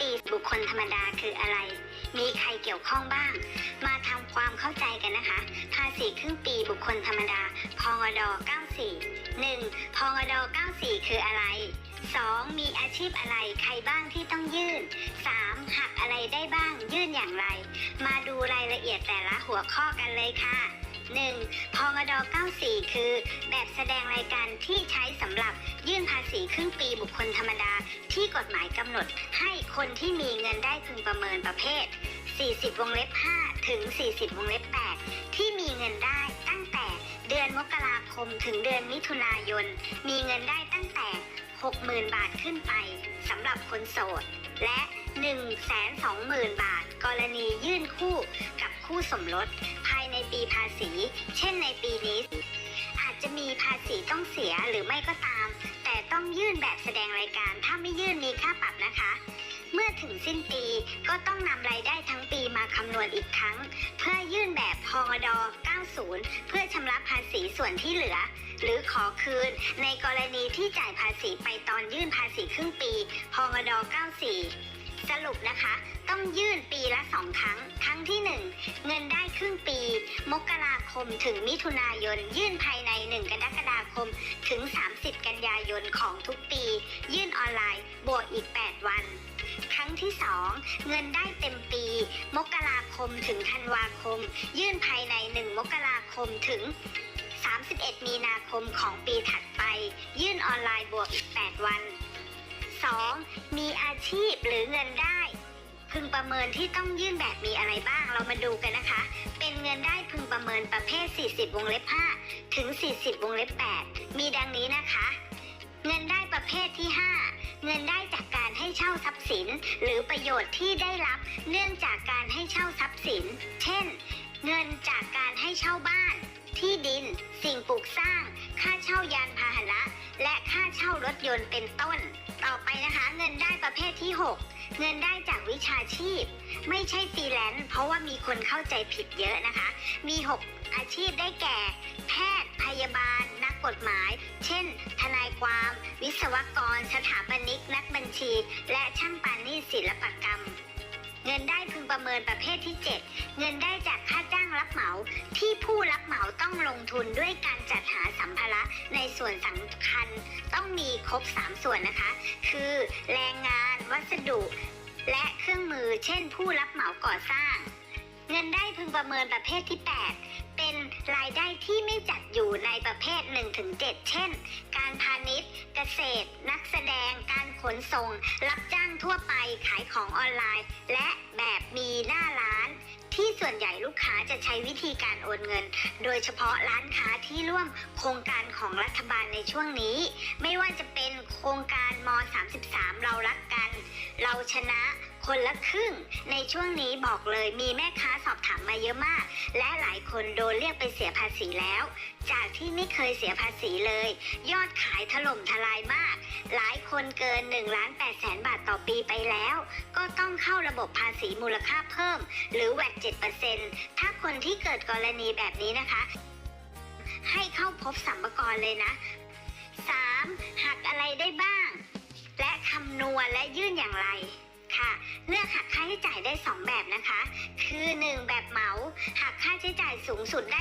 ปีบุคคลธรรมดาคืออะไร มีใครเกี่ยวข้องบ้าง มาทำความเข้าใจกันนะคะ ภาษีครึ่งปีบุคคลธรรมดา พงด94 1. พงด94 คืออะไร 2. มีอาชีพอะไรใครบ้างที่ต้องยื่น 3. หักอะไรได้บ้างยื่นอย่างไร มาดูรายละเอียดแต่ละหัวข้อกันเลยค่ะ 1. พงด94 คือ แบบแสดงรายการที่ใช้สำหรับยื่นภาษีครึ่งปีบุคคลธรรมดา ที่กฎหมายกำหนดให้คนที่มีเงินได้พึงประเมินประเภท 40 วงเล็บ 5 ถึง 40 วงเล็บ 8 ที่มีเงินได้ตั้งแต่เดือนมกราคมถึงเดือนมิถุนายน มีเงินได้ตั้งแต่ 60,000 บาทขึ้นไปสำหรับคนโสด และ 120,000 บาท กรณียื่นคู่กับคู่สมรส ปีภาษี เช่นในปีนี้ อาจจะมีภาษีต้องเสียหรือไม่ก็ตาม แต่ต้องยื่นแบบแสดงรายการ ถ้าไม่ยื่นมีค่าปรับนะคะ เมื่อถึงสิ้นปีก็ต้องนำรายได้ทั้งปีมาคำนวณอีกครั้ง เพื่อยื่นแบบพงด90 เพื่อชำระภาษีส่วนที่เหลือ หรือขอคืนในกรณีที่จ่ายภาษีไปตอนยื่นภาษีครึ่งปีพงด94สรุปนะคะ ต้องยื่นปีละสองครั้ง ครั้งที่ 1 เงินได้ครึ่งปี มกราคมถึงมิถุนายน ยื่นภายใน 1 กรกฎาคมถึง 30 กันยายนของทุกปี ยื่นออนไลน์บวกอีก 8 วัน ครั้งที่ 2 เงินได้เต็มปี มกราคมถึงธันวาคม ยื่นภายใน 1 มกราคมถึง 31 มีนาคมของปีถัดไป ยื่นออนไลน์บวกอีก 8 วัน 2. มีอาชีพหรือเงินได้พึงประเมินที่ต้องยื่นแบบมีอะไรบ้างเรามาดูกันนะคะ เป็นเงินได้ ประเมินประเภท 40 วงเล็บ 5 ถึง 40 วงเล็บ 8 มีดังนี้นะคะ เงินได้ประเภทที่ 5 เงินได้จากการให้เช่าทรัพย์สิน หรือประโยชน์ที่ได้รับ เนื่องจากการให้เช่าทรัพย์สิน เช่น เงินจากการให้เช่าบ้าน ที่ดิน สิ่งปลูกสร้าง ค่าเช่ายานพาหนะและค่าเช่ารถยนต์เป็นต้น ต่อไปนะคะ เงินได้ประเภทที่ 6 เงินได้จากวิชาชีพ ไม่ใช่ฟรีแลนซ์เพราะว่ามีคนเข้าใจผิดเยอะนะคะ มี 6 อาชีพได้แก่ แพทย์พยาบาล นักกฎหมาย เช่น ทนายความ วิศวกร สถาปนิก นักบัญชี และช่างปานีตศิลปกรรม เงินได้พึงประเมินประเภทที่ 7 เงินได้จากค่าจ้างรับเหมา ที่ผู้รับเหมาต้องลงทุนด้วยการจัดหาสัมภาระในส่วนสำคัญ ครบ 3 ส่วนนะคะ คือแรงงานวัสดุ และเครื่องมือ เช่น ผู้รับเหมาก่อสร้าง เงินได้พึงประเมินประเภทที่ 8 เป็นรายได้ที่ไม่จัดอยู่ในประเภท 1-7 เช่น การพาณิชย์ เกษตร นักแสดง การขนส่ง รับจ้างทั่วไป ขายของออนไลน์ และแบบมีหน้าร้านที่ส่วนใหญ่ลูกค้าจะใช้วิธีการโอนเงิน โดยเฉพาะร้านค้าที่ร่วมโครงการของรัฐบาลในช่วงนี้ ไม่ว่า โครงการม 33 เรารักกัน เราชนะคนละครึ่ง ในช่วงนี้บอกเลยมีแม่ค้าสอบถามมาเยอะมาก และหลายคนโดนเรียกไปเสียภาษีแล้ว จากที่ไม่เคยเสียภาษีเลย ยอดขายถล่มทลายมาก หลายคนเกิน1ล้าน8แสนบาทต่อปีไปแล้ว ก็ต้องเข้าระบบภาษีมูลค่าเพิ่ม หรือแวด7%ถ้าคนที่เกิดกรณีแบบนี้นะคะ ให้เข้าพบสัมภากระเลยนะ 3. หักอะไรได้บ้าง และคำนวณและยื่นอย่างไรค่ะ เลือกหักค่าใช้จ่ายได้ 2 แบบนะคะ คือ 1 แบบเหมา หักค่าใช้จ่ายสูงสุดได้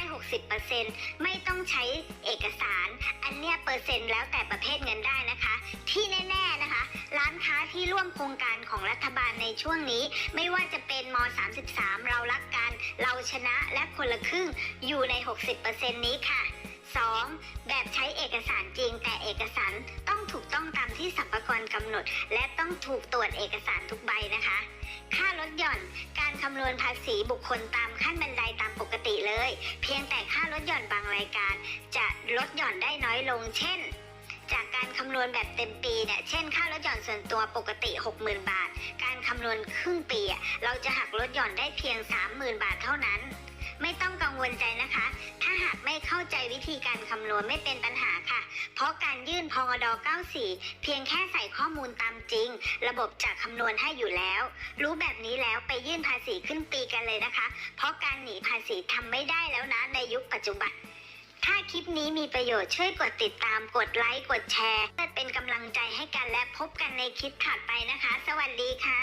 60%ไม่ต้องใช้เอกสาร อันเนี้ยเปอร์เซ็นต์แล้วแต่ประเภทเงินได้นะคะ ที่แน่ๆนะคะ ร้านค้าที่ร่วมโครงการของรัฐบาลในช่วงนี้ ไม่ว่าจะเป็นม 33 เรารักกัน เราชนะและคนละครึ่งอยู่ใน 60%นี้ค่ะ 2. แบบใช้เอกสารจริง แต่เอกสารต้องถูกต้องตามที่สรรพากรกำหนด และต้องถูกตรวจเอกสารทุกใบนะคะ ค่าลดหย่อนการคำนวณภาษีบุคคลตามขั้นบันไดตามปกติเลย เพียงแต่ค่าลดหย่อนบางรายการ จะลดหย่อนได้น้อยลง เช่นจากการคำนวณแบบเต็มปีเนี่ย เช่น ค่าลดหย่อนส่วนตัวปกติ 60,000 บาท การคำนวณครึ่งปี เราจะหักลดหย่อนได้เพียง 30,000 บาทเท่านั้น ไม่ต้องกังวลใจนะคะ ถ้าหากไม่เข้าใจวิธีการคำนวณไม่เป็นปัญหาค่ะ เพราะการยื่นพงด94 เพียงแค่ใส่ข้อมูลตามจริง ระบบจะคำนวณให้อยู่แล้ว รู้แบบนี้แล้วไปยื่นภาษีขึ้นปีกันเลยนะคะ เพราะการหนีภาษีทำไม่ได้แล้วนะในยุคปัจจุบันถ้าคลิปนี้มีประโยชน์ช่วยกดติดตามกดไลค์กดแชร์เพื่อเป็นกำลังใจให้กันและพบกันในคลิปถัดไปนะคะ สวัสดีค่ะ